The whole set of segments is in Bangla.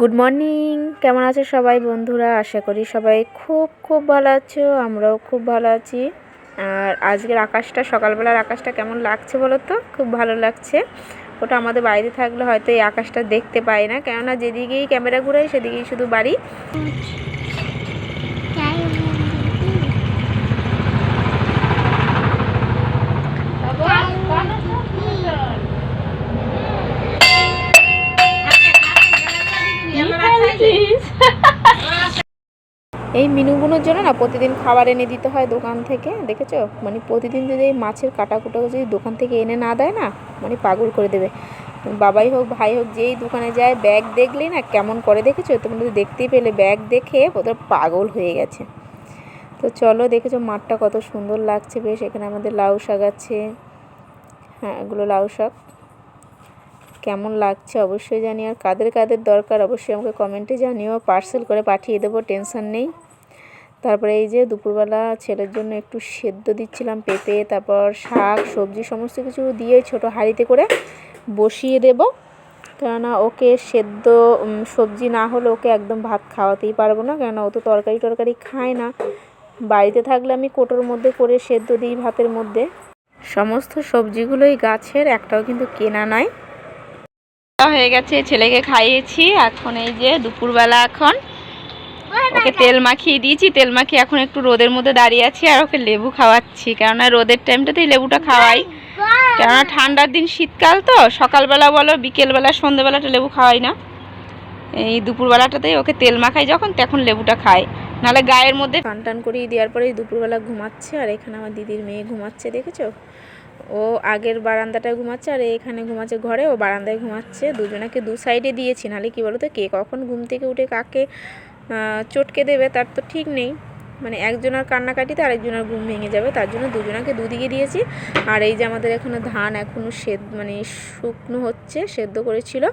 গুড মর্নিং কেমন আছে সবাই বন্ধুরা? আশা করি সবাই খুব খুব ভালো আছো। আমরাও খুব ভালো আছি। আর আজকের আকাশটা, সকালবেলার আকাশটা কেমন লাগছে বলো তো? খুব ভালো লাগছে। ওটা আমাদের বাইরে থাকলে হয়তো এই আকাশটা দেখতে পাই না। কেননা যেদিকেই ক্যামেরা ঘুরাই, সেদিকেই শুধু বাড়ি। এই মিনুগুলোর জন্য না প্রতিদিন খাবার এনে দিতে হয় দোকান থেকে, দেখেছ? মানে প্রতিদিন যদি এই মাছের কাটাকুটো যদি দোকান থেকে এনে না দেয় না মানে পাগল করে দেবে। বাবাই হোক, ভাই হোক, যেই দোকানে যায়, ব্যাগ দেখলেই না কেমন করে, দেখেছ? তোমরা যদি দেখতেই পেলে, ব্যাগ দেখে ওদের পাগল হয়ে গেছে। তো চলো, দেখেছ মাঠটা কত সুন্দর লাগছে, বেশ, এখানে আমাদের লাউ শাক আছে। হ্যাঁ এগুলো লাউ শাক। কেমন লাগছে অবশ্যই জানি, আর কাদের কাদের দরকার অবশ্যই আমাকে কমেন্টে জানিও পার্সেল করে পাঠিয়ে দেবো টেনশন নেই। তারপরে এই যে দুপুরবেলা ছেলের জন্য একটু সেদ্ধ দিচ্ছিলাম পেঁপে, তারপর শাক, সবজি, সমস্ত কিছু দিয়ে ছোট হাঁড়িতে করে বসিয়ে দেব। কেননা ওকে সেদ্ধ সবজি না হলে ওকে একদম ভাত খাওয়াতেই পারব না, কেননা ও তো তরকারি টরকারি খায় না। বাড়িতে থাকলে আমি কোটোর মধ্যে করে সেদ্ধ দিই ভাতের মধ্যে। সমস্ত সবজিগুলোই গাছের, একটাও কিন্তু কেনা নয় হয়ে গেছে ছেলেকে খাইয়েছি। এখন এই যে দুপুরবেলা এখন ওকে তেল মাখিয়ে দিয়েছি। তেল মাখিয়ে এখন একটু রোদের মধ্যে দাঁড়িয়ে আছি আর ওকে লেবু খাওয়াচ্ছি। কেননা রোদের টাইমটাতেই লেবুটা খাওয়াই। কেননা ঠান্ডার দিন শীতকাল তো, সকালবেলা বলো, বিকেলবেলা, সন্ধেবেলাটা লেবু খাওয়াই না। এই দুপুরবেলাটাতেই ওকে তেল মাখাই যখন, তখন লেবুটা খায় নাহলে গায়ের মধ্যে টান টান করিয়ে দেওয়ার পরে দুপুরবেলা ঘুমাচ্ছে। আর এখানে আমার দিদির মেয়ে ঘুমাচ্ছে, দেখেছ? ও আগের বারান্দাটায় ঘুমাচ্ছে আর এখানে ঘুমাচ্ছে ঘরে, ও বারান্দায় ঘুমাচ্ছে। দুজনাকে দু সাইডে দিয়েছি, নাহলে কী বলো তো কে কখন ঘুম থেকে উঠে কাকে চটকে দেবে তার তো ঠিক নেই। মানে একজনের কান্নাকাটিতে আরেকজনের ঘুম ভেঙে যাবে, তার জন্য দুজনাকে দুদিকে দিয়েছি। আর এই যে আমাদের এখানে ধান এখনও সেদ মানে শুকনো হচ্ছে, সেদ্ধ করেছিল।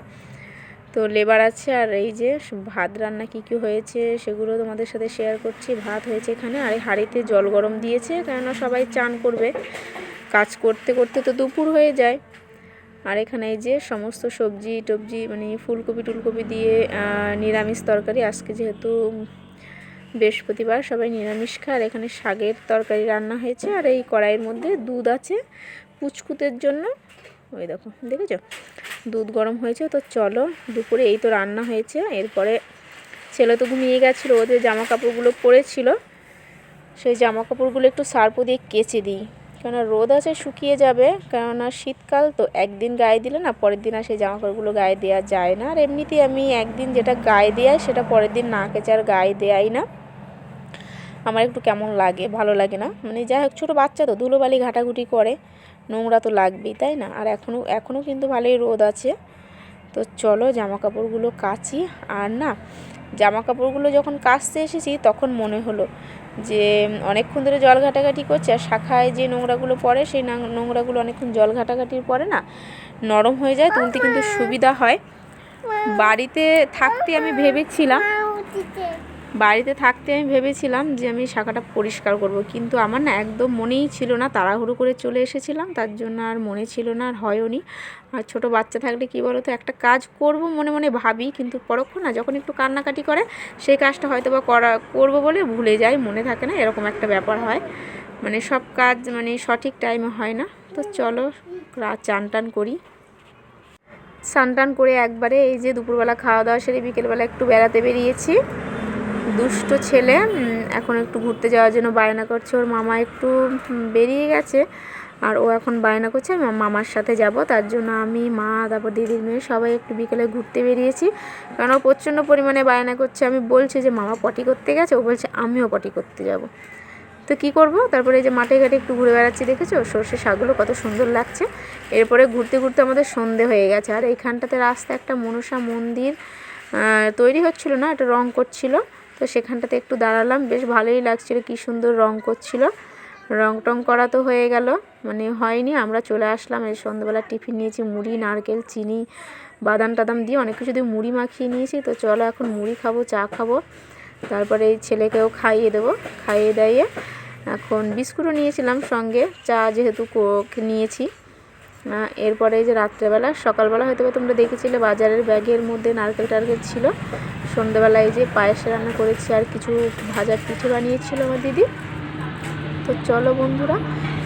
তো লেবার আছে আর এই যে ভাত রান্না কী কী হয়েছে সেগুলো তোমাদের সাথে শেয়ার করছি। ভাত হয়েছে এখানে, আর এই হাঁড়িতে জল গরম দিয়েছে, কেননা সবাই চান করবে। কাজ করতে করতে তো দুপুর হয়ে যায়। আর এখানে এই যে সমস্ত সবজি টবজি মানে ফুলকপি টুলকপি দিয়ে নিরামিষ তরকারি, আজকে যেহেতু বৃহস্পতিবার সবাই নিরামিষ খায়, আর এখানে শাকের তরকারি রান্না হয়েছে। আর এই কড়াইয়ের মধ্যে দুধ আছে পুচকুতের জন্য। ওই দেখো, দেখেছ? দুধ গরম হয়েছে, তো চলো দুপুরে এই তো রান্না হয়েছে। এরপরে ছেলে তো ঘুমিয়ে গেছিল ওদের জামা কাপড়গুলো পরেছিল, সেই জামা কাপড়গুলো একটু সার্পো দিয়ে কেচে দিই। কেননা রোদ আছে, শুকিয়ে যাবে। কেননা শীতকাল তো একদিন গায়ে দিলে না, পরের দিন আর সেই জামা কাপড়গুলো গায়ে দেওয়া যায় না। আর এমনিতেই আমি একদিন যেটা গায়ে দেওয়াই সেটা পরের দিন না কেচে আর গায়ে দেয়াই না। আমার একটু কেমন লাগে, ভালো লাগে না। মানে যাই হোক, ছোটো বাচ্চা তো, ধুলোবালি ঘাটাঘুটি করে। নোংরা তো লাগবেই, তাই না? আর এখনও এখনও কিন্তু ভালোই রোদ আছে। তো চলো জামা কাপড়গুলো কাচি। আর না জামা কাপড়গুলো যখন কাচতে এসেছি তখন মনে হলো যে, অনেকক্ষণ ধরে জল ঘাটাঘাটি করছে আর শাখায় যে নোংরাগুলো পড়ে সেই নোংরাগুলো অনেকক্ষণ জল ঘাটাঘাটির পরে না নরম হয়ে যায়, তুলতে কিন্তু সুবিধা হয়। বাড়িতে থাকতে আমি ভেবেছিলাম বাড়িতে থাকতে আমি ভেবেছিলাম যে আমি শাখাটা পরিষ্কার করব, কিন্তু আমার না একদম মনেই ছিল না, তাড়াহুড়ো করে চলে এসেছিলাম, তার জন্য আর মনে ছিল না আর হয়ও নি আর ছোটো বাচ্চা থাকলে কি বলো তো একটা কাজ করব মনে মনে ভাবি, কিন্তু পরক্ষণ না, যখন একটু কান্নাকাটি করে, সেই কাজটা হয়তো বা করা, করব বলে ভুলে যাই, মনে থাকে না, এরকম একটা ব্যাপার হয়। মানে সব কাজ মানে সঠিক টাইমে হয় না, তো চলো রাত চান টান করি। স্নান টান করে একবারে এই যে দুপুরবেলা খাওয়া দাওয়া সেরে বিকেলবেলা একটু বেড়াতে বেরিয়েছি। দুষ্ট ছেলে এখন একটু ঘুরতে যাওয়ার জন্য বায়না করছে। ওর মামা একটু বেরিয়ে গেছে আর ও এখন বায়না করছে। মামার সাথে যাব। তার জন্য আমি, মা, তারপর দিদির মেয়ে সবাই একটু বিকেলে ঘুরতে বেরিয়েছি। কারণ ও প্রচণ্ড পরিমাণে বায়না করছে। আমি বলছি যে, মামা পটি করতে গেছে? ও বলছে, আমিও পটি করতে যাব। তো কি করব? তারপরে এই যে মাঠে ঘাটে একটু ঘুরে বেড়াচ্ছি, দেখেছ? সর্ষে শাকগুলো কত সুন্দর লাগছে। এরপরে ঘুরতে ঘুরতে আমাদের সন্ধে হয়ে গেছে। আর এইখানটাতে রাস্তা একটা মনসা মন্দির তৈরি হচ্ছিল না এটা রং করছিল তো সেখানটাতে একটু দাঁড়ালাম। বেশ ভালোই লাগছিল, কী সুন্দর রং করছিল। রং টং করা তো হয়ে গেল মানে হয়নি। আমরা চলে আসলাম, এই সন্ধ্যাবেলা টিফিন নিয়েছি, মুড়ি, নারকেল, চিনি, বাদাম টাদাম দিয়ে অনেক কিছু দিয়ে মুড়ি মাখিয়ে নিয়েছি। তো চলো এখন মুড়ি খাব, চা খাব। তারপরে এই ছেলেকেও খাইয়ে দেবো, খাইয়ে দাইয়ে এখন বিস্কুটও নিয়েছিলাম সঙ্গে। চা যেহেতু কোক নিয়েছি। এরপরে যে রাত্রেবেলা, সকালবেলা হয়তো তোমরা দেখেছিলে বাজারের ব্যাগের মধ্যে নারকেল টারকেল ছিল। সন্ধ্যেবেলায় এই যে পায়েস রান্না করেছি আর কিছু ভাজা পিঠে বানিয়েছিল আমার দিদি। তো চলো বন্ধুরা,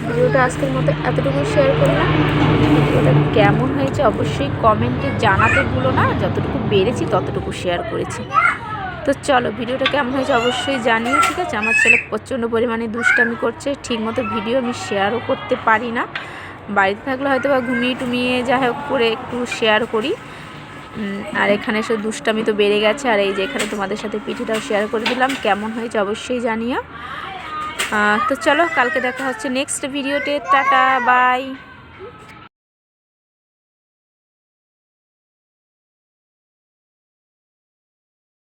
ভিডিওটা আজকের মতো এতটুকু শেয়ার করলাম। ভিডিওটা কেমন হয়েছে অবশ্যই কমেন্টে জানাতে ভুলো না, যতটুকু পেরেছি ততটুকু শেয়ার করেছি। তো চলো, ভিডিওটা কেমন হয়েছে অবশ্যই জানিও, ঠিক আছে? আমার ছেলে প্রচণ্ড পরিমাণে দুষ্টামি করছে, ঠিকমতো ভিডিও আমি শেয়ারও করতে পারি না। বাড়িতে থাকলে হয়তো বা ঘুমিয়ে টুমিয়ে যাই হোক করে একটু শেয়ার করি। আর এখানে এসে দুষ্টামি তো বেড়ে গেছে, আর এই যে এখানে তোমাদের সাথে পিঠিটাও শেয়ার করে দিলাম, কেমন হয়েছে অবশ্যই জানিও। তো চলো, কালকে দেখা হচ্ছে নেক্সট ভিডিওতে টাটা বাই